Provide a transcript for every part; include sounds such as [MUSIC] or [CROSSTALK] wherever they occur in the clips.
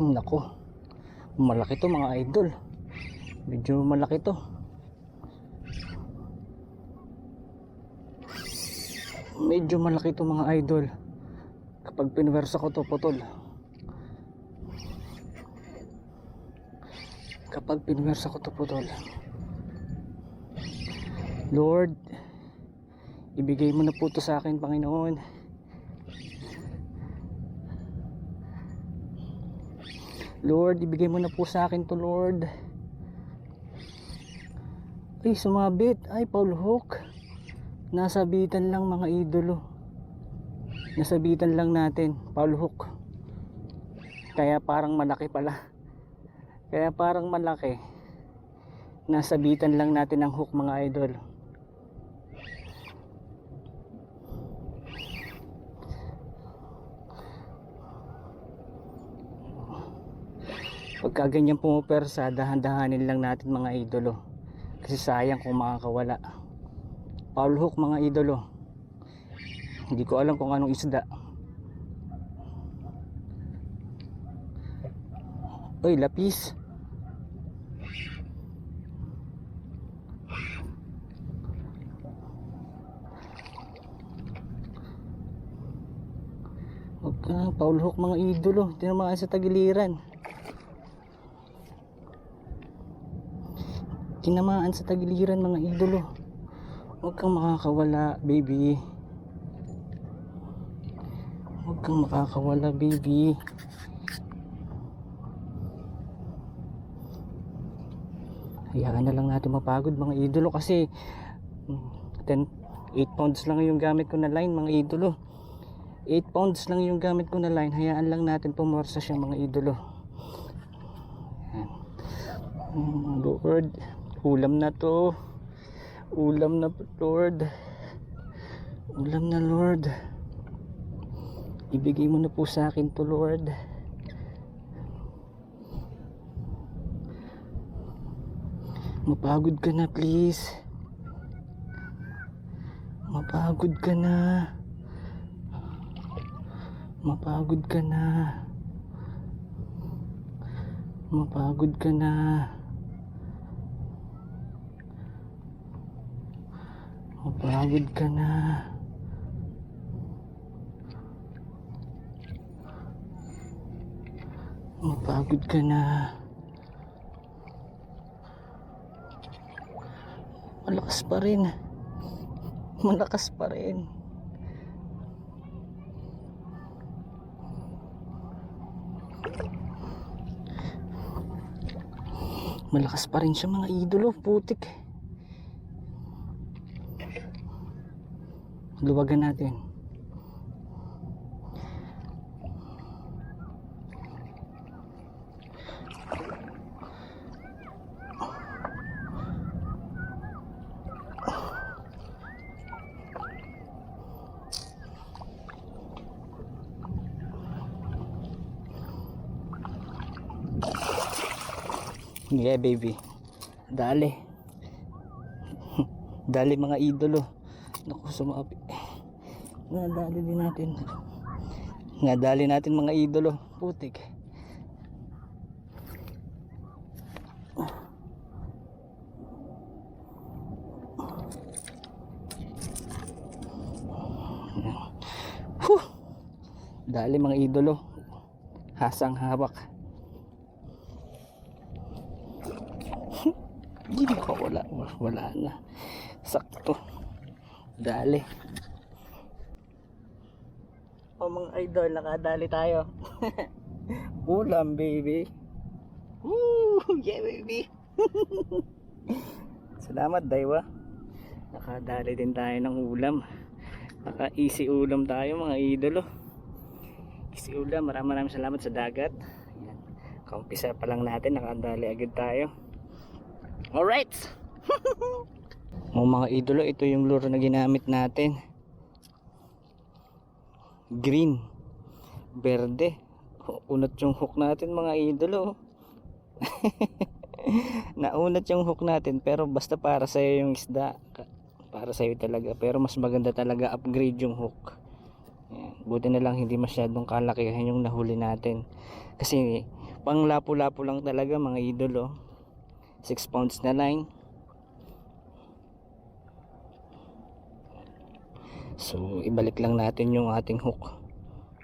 Nako. Malaki to mga idol. Medyo malaki to. Medyo malaki to mga idol. Kapag pinwersa ko to putol. Kapag pinwersa ko to putol. Lord, ibigay mo na po to sa akin, Panginoon. Lord, ibigay mo na po sa akin to, Lord. Ay, sumabit. Ay, Paul Hook. Nasabitan lang mga idolo. Nasabitan lang natin, Paul Hook. Kaya parang malaki pala. Kaya parang malaki. Nasabitan lang natin ang hook mga idol. Pagka ganyan pumupersa, dahan-dahanin lang natin mga idolo. Kasi sayang kung makakawala. Paul hook mga idolo. Hindi ko alam kung anong isda. Uy, lapis. Huwag ka, Paul hook mga idolo. Tinamaan sa tagiliran. Tinamaan sa tagiliran mga idolo. Huwag kang makakawala, baby. Huwag kang makakawala, baby. Hayaan na lang natin mapagod mga idolo kasi mm, 10, 8 pounds lang yung gamit ko na line mga idolo. 8 pounds lang yung gamit ko na line. Hayaan lang natin pumorsa siya mga idolo. Mm, Lord, ulam na to. Ulam na Lord. Ulam na Lord. Ibigay mo na po sa akin to Lord. Mapagod ka na please. Mapagod ka na. Mapagod ka na. Mapagod ka na. Mapagod ka na. Mapagod ka na. Malakas pa rin. Malakas pa rin. Malakas pa rin siya mga idolo, putik. Luwagan natin. Yeah, baby. Dali. [LAUGHS] Dali mga idolo. Naku, sumapi. Nadali din natin. Nadali natin mga idolo. Putik. Huh. Dali mga idolo. Hasang hawak. [LAUGHS] Hindi ko wala, wala na. Sakto. Dali. O mga idol, nakadali tayo. [LAUGHS] Ulam, baby. Woo! [LAUGHS] Yeah, baby. [LAUGHS] Salamat, Daiwa. Nakadali din tayo ng ulam. Naka-easy ulam tayo, mga idolo. Easy ulam. Maraming maraming salamat sa dagat. Yan. Kaumpisa pa lang natin, nakadali agad tayo. Alright! Mga mga idolo, ito yung lure na ginamit natin. Green. Berde. Unat yung hook natin mga idolo. [LAUGHS] Naunat yung hook natin pero basta para sa yung isda. Para sa talaga. Pero mas maganda talaga upgrade yung hook. Buti na lang hindi masyadong kalakihan yung nahuli natin. Kasi Pang lapo-lapo lang talaga mga idolo. 6 pounds na line. So, ibalik lang natin yung ating hook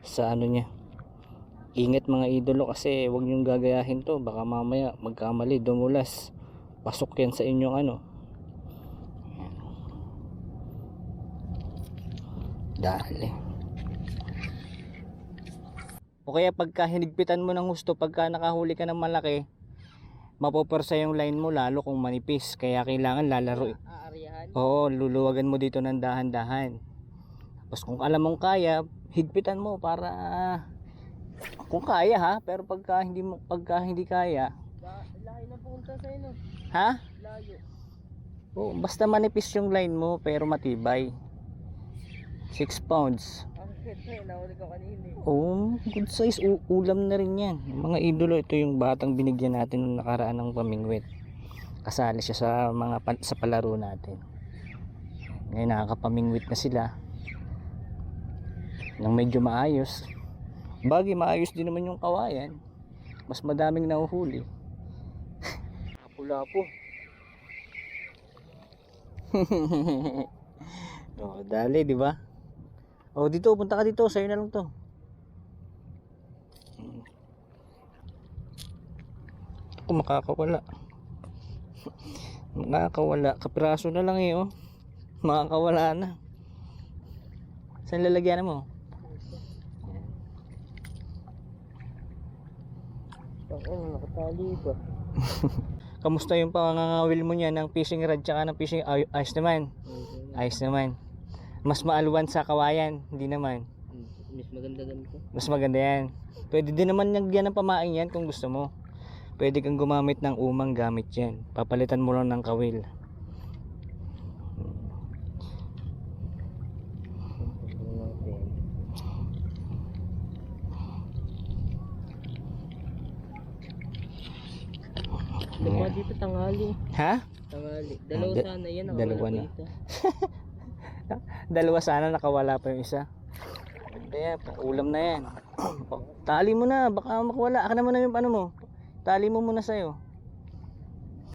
sa ano niya. Ingat mga idolo kasi wag niyong gagayahin to. Baka mamaya magkamali, dumulas. Pasok yan sa inyong ano. Dali. O kaya pagka hinigpitan mo ng gusto, pagka nakahuli ka ng malaki, mapopersa yung line mo lalo kung manipis. Kaya kailangan lalaro. Aaryahan. Oo, luluwagan mo dito ng dahan-dahan. Tapos kung alam mong kaya, higpitan mo para kung kaya ha, pero pagka hindi mo pagka hindi kaya, Layo na pumunta sa inyo. ha? Layo. Oh, basta manipis yung line mo pero matibay. 6 pounds. Oh, good size. U- ulam na rin yan. Mga idolo, ito yung batang binigyan natin nung nakaraan ng pamingwit. Kasali siya sa mga pa- sa palaro natin. Ngayon nakakapamingwit na sila. Nang medyo maayos. Bagay maayos din naman yung kawayan. Mas madaming nahuhuli. [LAUGHS] Lapo-lapo. [LAUGHS] oh, dali, di ba? Oh, dito, punta ka dito. Sa'yo na lang to. Ako makakawala. [LAUGHS] makakawala. Kapiraso na lang eh, oh. Makakawala na. Saan lalagyan mo? Ano, nakatali ba? [LAUGHS] Kamusta yung pangangawil mo niya ng fishing rod tsaka ng fishing ay, ayos naman. Ayos naman. Mas maalwan sa kawayan, hindi naman. Mas maganda gamit ko. Mas maganda yan. Pwede din naman nagyan ng pamain yan kung gusto mo. Pwede kang gumamit ng umang gamit yan. Papalitan mo lang ng kawil. Diba dito tangali? Ha? Tangali. Dalawa Da- sana yan. dalawa nakawala na. [LAUGHS] Dalawa sana nakawala pa yung isa. Kaya, ulam na yan. [CLEARS THROAT] Tali mo na, baka makawala. Aka naman na yung ano mo. Tali mo muna sa'yo.